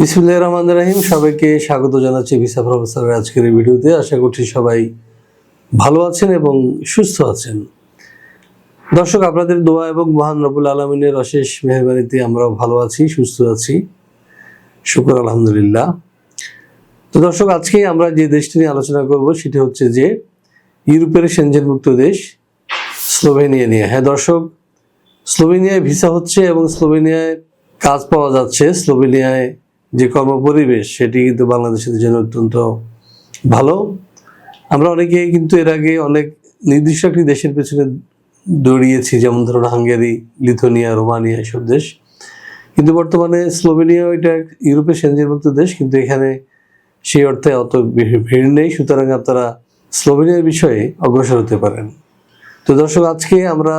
বিসমুল্লাহ রহমান রাহিম। সবাইকে স্বাগত জানাচ্ছি ভিসা প্রফেসরের আজকের এই ভিডিওতে। আশা করছি সবাই ভালো আছেন এবং সুস্থ আছেন। দর্শক, আপনাদের দোয়া এবং মহান রবুল আলমিনের অশেষ মেহরবানিতে আমরাও ভালো আছি, সুস্থ আছি। শুকর, আলহামদুলিল্লাহ। তো দর্শক, আজকে আমরা যে দেশটি নিয়ে আলোচনা করব সেটি হচ্ছে যে ইউরোপের সেনজেনমুক্ত দেশ স্লোভেনিয়া নিয়ে। হ্যাঁ দর্শক, স্লোভেনিয়ায় ভিসা হচ্ছে এবং স্লোভেনিয়ায় কাজ পাওয়া যাচ্ছে। স্লোভেনিয়ায় যে কর্মপরিবেশ, সেটি কিন্তু বাংলাদেশের জন্য অত্যন্ত ভালো। আমরা অনেকে কিন্তু এর আগে অনেক নির্দিষ্ট একটি দেশের পেছনে দৌড়িয়েছি, যেমন ধরুন হাঙ্গেরি, লিথুনিয়া, রোমানিয়া এসব দেশ। কিন্তু বর্তমানে স্লোভেনিয়া এটা ইউরোপের সেনজেনমুক্ত দেশ, কিন্তু এখানে সেই অর্থে অত ভিড় নেই। সুতরাং আপনারা স্লোভেনিয়ার বিষয়ে অগ্রসর হতে পারেন। তো দর্শক, আজকে আমরা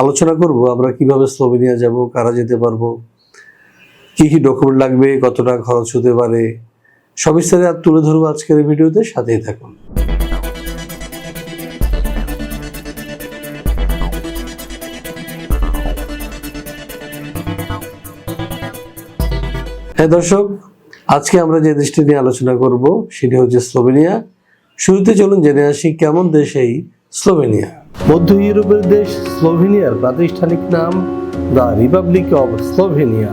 আলোচনা করব আমরা কীভাবে স্লোভেনিয়া যাব, কারা যেতে পারব কি কি ডকুমেন্ট লাগবে, কত টাকা খরচ হতে পারে সবিস্তারে আর তুলে ধরবো আজকের এই ভিডিওতে, সাথেই থাকুন। হ্যাঁ দর্শক, আজকে আমরা যে দেশটি নিয়ে আলোচনা করব, সেটি হচ্ছে স্লোভেনিয়া। শুরুতে চলুন জেনে আসি কেমন দেশ এই স্লোভেনিয়া। মধ্য ইউরোপের দেশ স্লোভেনিয়ার প্রাতিষ্ঠানিক নাম দ্য রিপাবলিক অব স্লোভেনিয়া।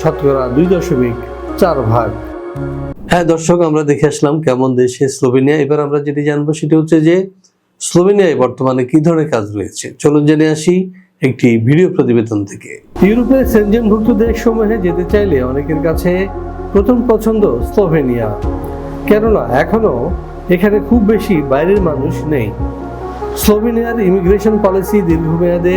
শতকরা দুই দশমিক চার ভাগ। হ্যাঁ দর্শক আমরা দেখে আসলাম কেমন দেশে স্লোভেনিয়া। এবার আমরা যেটি জানব সেটি হচ্ছে যে স্লোভেনিয়ায় বর্তমানে কি ধরনের কাজ রয়েছে। চলুন জেনে আসি একটি ভিডিও প্রতিবেদন থেকে। ইউরোপের সেনজেনভুক্ত দেশসমূহে যেতে চাইলে অনেকের কাছে প্রথম পছন্দ স্লোভেনিয়া। কেননা এখনও এখানে খুব বেশি বাইরের মানুষ নেই। স্লোভেনিয়ার ইমিগ্রেশন পলিসি দীর্ঘমেয়াদে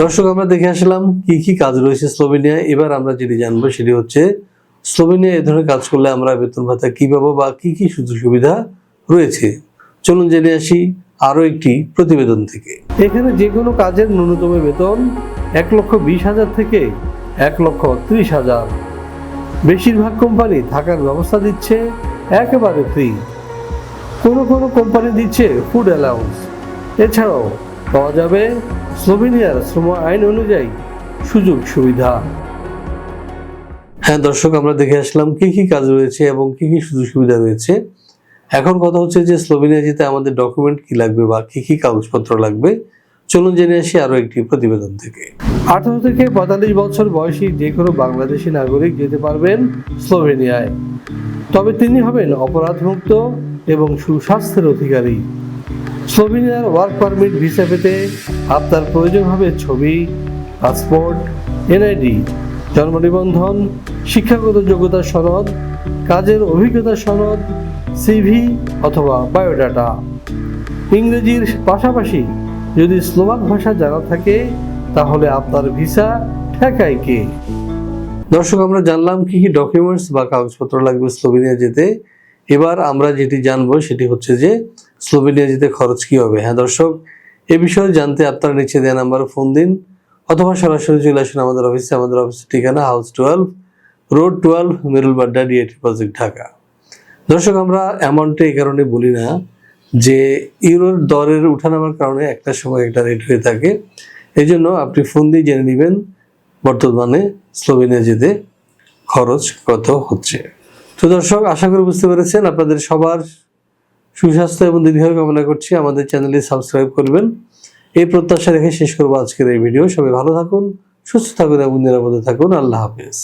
দর্শক, আমরা দেখে আসলাম কি কি কাজ রয়েছে স্লোভেনিয়ায়। এবার আমরা যেটি জানব সেটি হচ্ছে স্লোভেনিয়া এই ধরনের কাজ করলে আমরা বেতন ভাতা কি পাবো বা কি কি সুযোগ সুবিধা রয়েছে? চলুন জেনে আসি আরও একটি প্রতিবেদন থেকে। এখানে যে কোনো কাজের ন্যূনতম বেতন এক লক্ষ বিশ হাজার থেকে এক লক্ষ ত্রিশ হাজার। বেশিরভাগ কোম্পানি থাকার ব্যবস্থা দিচ্ছে, একেবারে ফ্রি। কোনো কোনো কোম্পানি দিচ্ছে ফুড অ্যালাউন্স। এছাড়াও পাওয়া যাবে স্লোভেনিয়ার শ্রম আইন অনুযায়ী সুযোগ সুবিধা। হ্যাঁ দর্শক আমরা দেখে আসলাম কি কি কাজ রয়েছে এবং কি কি সুযোগ সুবিধা রয়েছে। এখন কথা হচ্ছে যে স্লোভেনিয়া যেতে আমাদের ডকুমেন্ট কি লাগবে বা কি কি কাগজপত্র লাগবে? চলুন জেনে আসি আরও একটি প্রতিবেদন থেকে। আঠারো থেকে পঁয়তাল্লিশ বছর বয়সী যে কোনো বাংলাদেশি নাগরিক যেতে পারবেন স্লোভেনিয়ায়। তবে তিনি হবেন অপরাধমুক্ত এবং সুস্বাস্থ্যের অধিকারী। স্লোভেনিয়ার ওয়ার্ক পারমিট ভিসা পেতে আপনার প্রয়োজন হবে ছবি, পাসপোর্ট, এনআইডি, জন্ম নিবন্ধন, শিক্ষাগত যোগ্যতা সনদ, কাজের অভিজ্ঞতা সনদ, সিভি অথবা বায়োডাটা। ইংরেজির পাশাপাশি যদি স্লোভাক ভাষা জানা থাকে, তাহলে আপনার ভিসা ঠেকায় কে? দর্শক, আমরা জানলাম কি কি ডকুমেন্টস বা কাগজপত্র লাগবে স্লোভেনিয়া যেতে। এবার আমরা যেটি জানব সেটি হচ্ছে যে স্লোভেনিয়া যেতে খরচ কি হবে। হ্যাঁ দর্শক, এ বিষয়ে জানতে আপনারা নিচে দেওয়া নাম্বারে ফোন দিন অথবা সরাসরি চলে আসুন আমাদের অফিসে আমাদের অফিসের ঠিকানা house twelve road twelve Merul Badda DIT project Dhaka. দর্শক, আমরা অ্যামাউন্টে এই কারণে বলি না যে ইউরোর দরের উঠানামার কারণে একটা সময় একটা রেট হয়ে থাকে। এই জন্য আপনি ফোন দিয়ে জেনে নেবেন বর্তমানে স্লোভেনিয়া যেতে খরচ কত হচ্ছে। তো দর্শক আশা করি বুঝতে পেরেছেন। আপনাদের সবার সুস্বাস্থ্য এবং দীর্ঘায়ু কামনা করছি। আমাদের চ্যানেলে সাবস্ক্রাইব করবেন। এই প্রত্যাশা রেখে শেষ করব আজকের এই ভিডিও। সবাই ভালো থাকুন, সুস্থ থাকুন এবং নিরাপদে থাকুন। আল্লাহ হাফেজ।